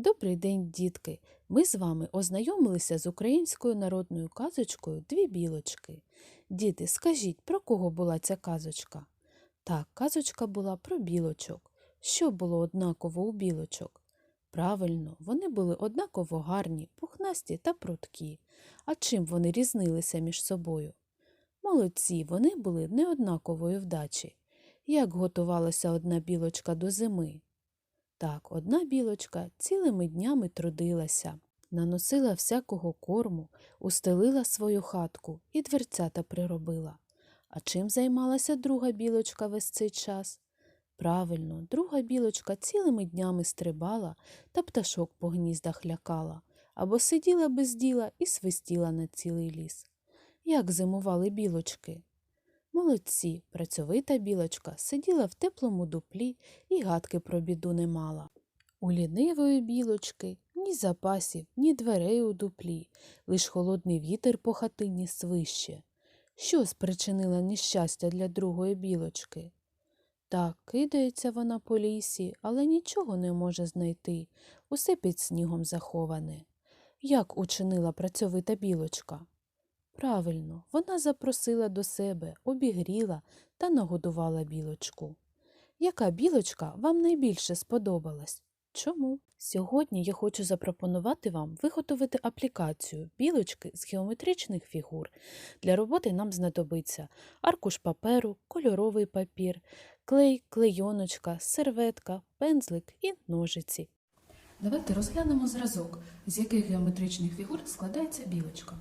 Добрий день, дітки! Ми з вами ознайомилися з українською народною казочкою Дві білочки. Діти, скажіть, про кого була ця казочка? Так, казочка була про білочок. Що було однаково у білочок? Правильно, вони були однаково гарні, пухнасті та прудкі. А чим вони різнилися між собою? Молодці, вони були неоднакової вдачі. Як готувалася одна білочка до зими? Так, одна білочка цілими днями трудилася, наносила всякого корму, устелила свою хатку і дверцята приробила. А чим займалася друга білочка весь цей час? Правильно, друга білочка цілими днями стрибала та пташок по гніздах лякала, або сиділа без діла і свистіла на цілий ліс. Як зимували білочки? Молодці, працьовита білочка сиділа в теплому дуплі і гадки про біду не мала. У лінивої білочки ні запасів, ні дверей у дуплі, лиш холодний вітер по хатині свище. Що спричинило нещастя для другої білочки? Так, кидається вона по лісі, але нічого не може знайти, усе під снігом заховане. Як учинила працьовита білочка? Правильно, вона запросила до себе, обігріла та нагодувала білочку. Яка білочка вам найбільше сподобалась? Чому? Сьогодні я хочу запропонувати вам виготовити аплікацію білочки з геометричних фігур. Для роботи нам знадобиться аркуш паперу, кольоровий папір, клей, клейоночка, серветка, пензлик і ножиці. Давайте розглянемо зразок, з яких геометричних фігур складається білочка.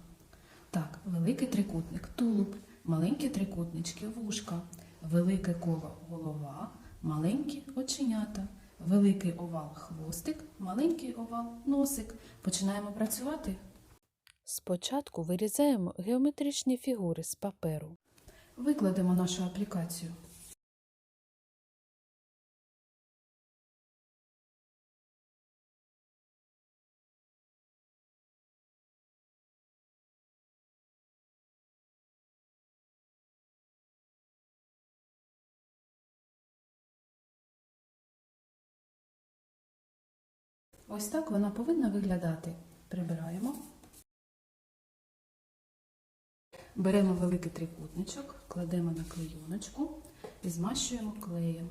Так, великий трикутник тулуб, маленькі трикутнички вушка, велике коло голова, маленькі оченята, великий овал хвостик, маленький овал носик. Починаємо працювати. Спочатку вирізаємо геометричні фігури з паперу. Викладемо нашу аплікацію. Ось так вона повинна виглядати. Прибираємо. Беремо великий трикутничок, кладемо на клейоночку і змащуємо клеєм.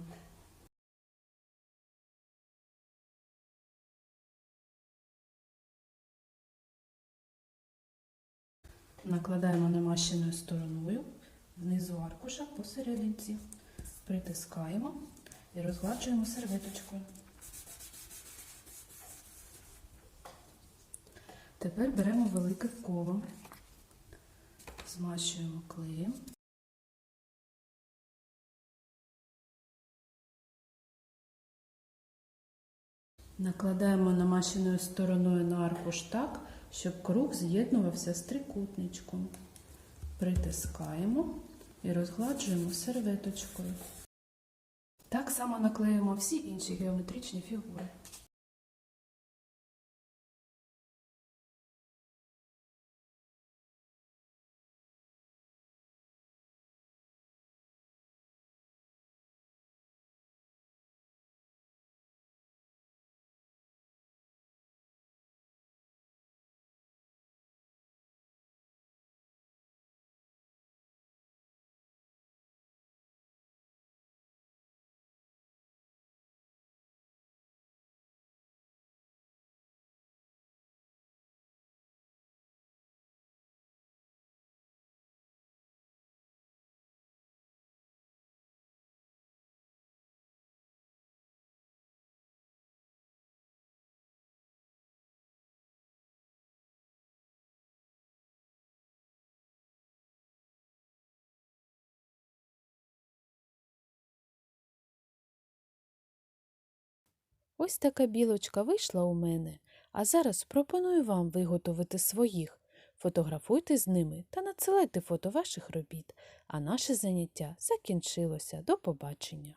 Накладаємо намащеною стороною внизу аркуша посерединці, притискаємо і розгладжуємо серветочкою. Тепер беремо велике коло, змащуємо клеєм. Накладаємо намащеною стороною на аркуш так, щоб круг з'єднувався з трикутничком. Притискаємо і розгладжуємо серветочкою. Так само наклеїмо всі інші геометричні фігури. Ось така білочка вийшла у мене, а зараз пропоную вам виготовити своїх. Фотографуйте з ними та надсилайте фото ваших робіт, а наше заняття закінчилося. До побачення!